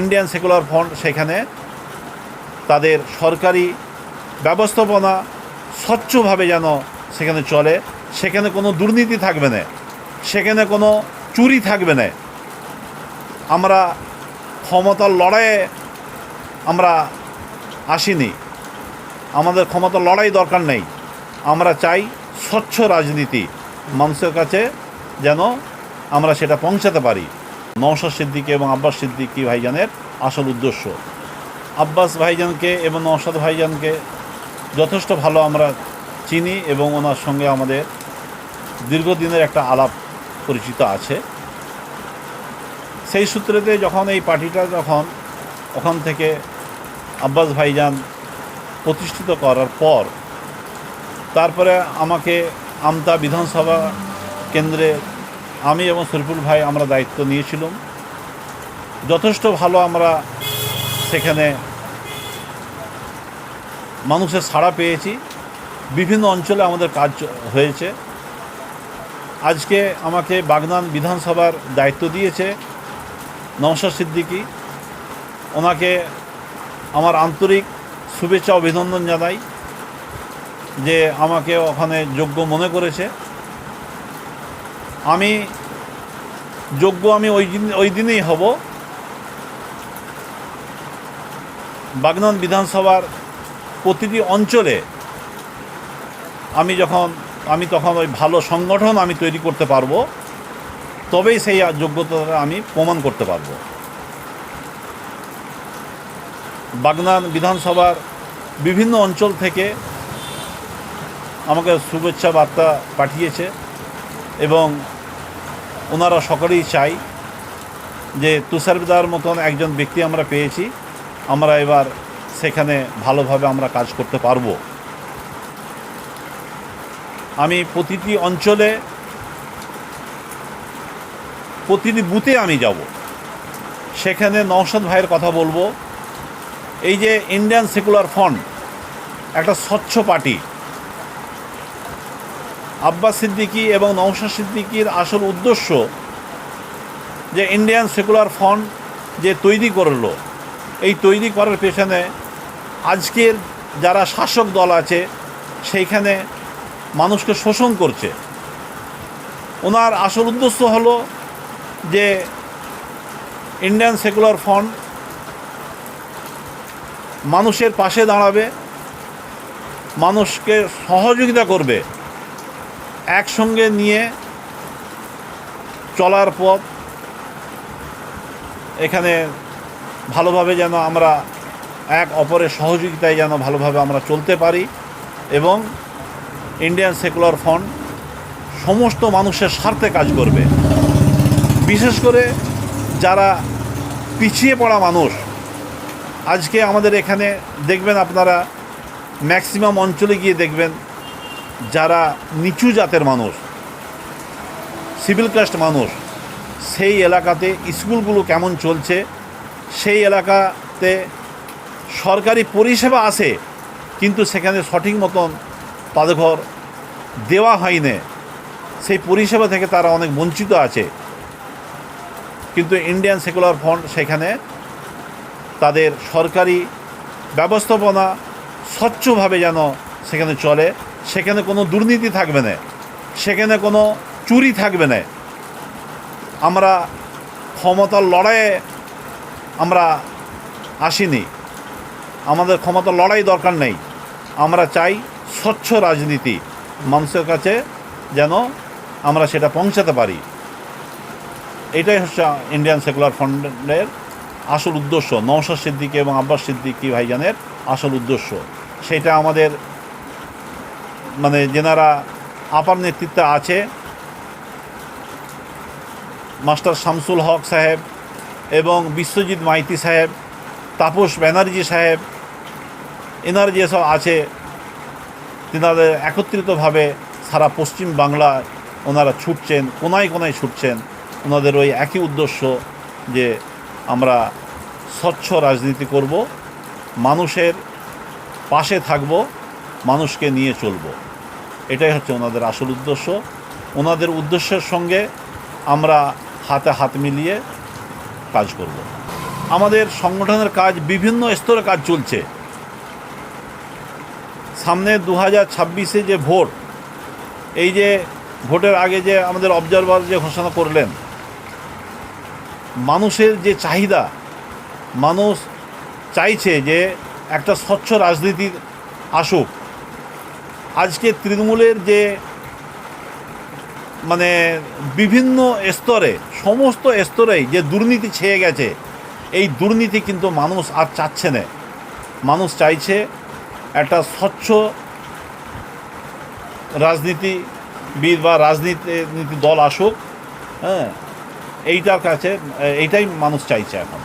Indian secular front সেখানে তাদের সরকারি ব্যবস্থাপনা স্বচ্ছভাবে যেন সেখানে চলে, সেখানে কোনো দুর্নীতি থাকবে না, সেখানে কোনো চুরি থাকবে না। আমরা ক্ষমতার লড়াইয়ে আমরা আসিনি। আমাদের ক্ষমতার লড়াই দরকার নেই। আমরা চাই স্বচ্ছ রাজনীতি। মানুষের কাছে যেন আমরা সেটা পৌঁছাতে পারি। নওশাদ সিদ্দিকি এবং আব্বাস সিদ্দিকি ভাইজানের আসল উদ্দেশ্য। আব্বাস ভাইজানকে এবং নওশাদ ভাইজানকে যথেষ্ট ভালো আমরা চিনি এবং ওনার সঙ্গে আমাদের দীর্ঘদিনের একটা আলাপ পরিচিত আছে। সেই সূত্রেতে যখন এই পার্টিটা যখন ওখান থেকে আব্বাস ভাইজান প্রতিষ্ঠিত করার পর, তারপরে আমাকে আমতা বিধানসভা কেন্দ্রে আমি এবং শরীফুল ভাই আমরা দায়িত্ব নিয়েছিলাম। যথেষ্ট ভালো আমরা সেখানে মানুষের সাড়া পেয়েছি। বিভিন্ন অঞ্চলে আমাদের কাজ হয়েছে। আজকে আমাকে বাগনান বিধানসভার দায়িত্ব দিয়েছে নওশাদ সিদ্দিকী। ওনাকে আমার আন্তরিক শুভেচ্ছা অভিনন্দন জানাই যে আমাকে ওখানে যোগ্য মনে করেছে। আমি, যোগ্য আমি ওই দিন, ওই দিনেই হব। বাগনান বিধানসভার প্রতিটি অঞ্চলে আমি যখন, আমি তখন ওই ভালো সংগঠন আমি তৈরি করতে পারব, তবেই সেই যোগ্যতাটা আমি প্রমাণ করতে পারব। বাগনান বিধানসভার বিভিন্ন অঞ্চল থেকে আমাকে শুভেচ্ছা বার্তা পাঠিয়েছে এবং ওনারা সকলেই চাই যে তুষারদার মতন একজন ব্যক্তি আমরা পেয়েছি, আমরা এবার সেখানে ভালোভাবে আমরা কাজ করতে পারব। আমি প্রতিটি অঞ্চলে, প্রতিটি বুথে আমি যাব। সেখানে নওশাদ ভাইয়ের কথা বলব। এই যে ইন্ডিয়ান সেকুলার ফ্রন্ট, একটা স্বচ্ছ পার্টি আব্বাস সিদ্দিকী এবং নওশাদ সিদ্দিকীর আসল উদ্দেশ্য যে ইন্ডিয়ান সেকুলার ফ্রন্ট যে তৈরি করল, এই তৈরি করার পেছনে আজকের যারা শাসক দল আছে, সেইখানে মানুষকে শোষণ করছে। ওনার আসল উদ্দেশ্য হলো যে ইন্ডিয়ান সেকুলার ফ্রন্ট মানুষের পাশে দাঁড়াবে, মানুষকে সহযোগিতা করবে। একসঙ্গে নিয়ে চলার পথ। এখানে ভালোভাবে যেন আমরা এক অপরের সহযোগিতায় যেন ভালোভাবে আমরা চলতে পারি এবং ইন্ডিয়ান সেকুলার ফ্রন্ট সমস্ত মানুষের স্বার্থে কাজ করবে। বিশেষ করে যারা পিছিয়ে পড়া মানুষ, আজকে আমাদের এখানে দেখবেন আপনারা, ম্যাক্সিমাম অঞ্চলে গিয়ে দেখবেন যারা নিচু জাতের মানুষ সিভিল কাস্ট মানুষ, সেই এলাকাতে স্কুলগুলো কেমন চলছে, সেই এলাকাতে সরকারি পরিষেবা আছে, কিন্তু সেখানে সঠিক মতন তাদের ঘর দেওয়া হয়নি। সেই পরিষেবা থেকে তারা অনেক বঞ্চিত আছে। কিন্তু ইন্ডিয়ান সেকুলার ফ্রন্ট সেখানে তাদের সরকারি ব্যবস্থাপনা স্বচ্ছভাবে যেন সেখানে চলে। সেখানে কোনো দুর্নীতি থাকবে না। সেখানে কোনো চুরি থাকবে না। আমরা ক্ষমতার লড়াইয়ে আমরা আসিনি। আমাদের ক্ষমতার লড়াই দরকার নেই। আমরা চাই স্বচ্ছ রাজনীতি। মানুষের কাছে যেন আমরা সেটা পৌঁছাতে পারি। এটাই হচ্ছে ইন্ডিয়ান সেকুলার ফান্ডের আসল উদ্দেশ্য। নওশাদ সিদ্দিকি এবং আব্বাস সিদ্দিকি ভাইজানের আসল উদ্দেশ্য। সেটা আমাদের মানে যেনারা আপার নেতৃত্বে আছে, মাস্টার শামসুল হক সাহেব এবং বিশ্বজিৎ মাইতি সাহেব, তাপস ব্যানার্জি সাহেব, এনার যেসব আছে, তেনাদের একত্রিতভাবে সারা পশ্চিম বাংলায় ওনারা ছুটছেন, কোনায় কোনায় ছুটছেন। ওনাদের ওই একই উদ্দেশ্য যে আমরা স্বচ্ছ রাজনীতি করব, মানুষের পাশে থাকব মানুষকে নিয়ে চলব। এটাই হচ্ছে ওনাদের আসল উদ্দেশ্য। ওনাদের উদ্দেশ্যের সঙ্গে আমরা হাতে হাত মিলিয়ে কাজ করব। আমাদের সংগঠনের কাজ বিভিন্ন স্তরে কাজ চলছে। সামনে দু হাজার ছাব্বিশে যে ভোট, এই যে ভোটের আগে যে আমাদের অবজারভার যে ঘোষণা করলেন, মানুষের যে চাহিদা, মানুষ চাইছে যে একটা স্বচ্ছ রাজনীতি আসুক আজকে তৃণমূলের যে মানে বিভিন্ন স্তরে, সমস্ত স্তরেই যে দুর্নীতি ছেয়ে গেছে, এই দুর্নীতি কিন্তু মানুষ আর চাচ্ছে না। মানুষ চাইছে একটা স্বচ্ছ রাজনীতিবিদ বা রাজনীতি দল আসুক হ্যাঁ এইটার কাছে, এইটাই মানুষ চাইছে এখন।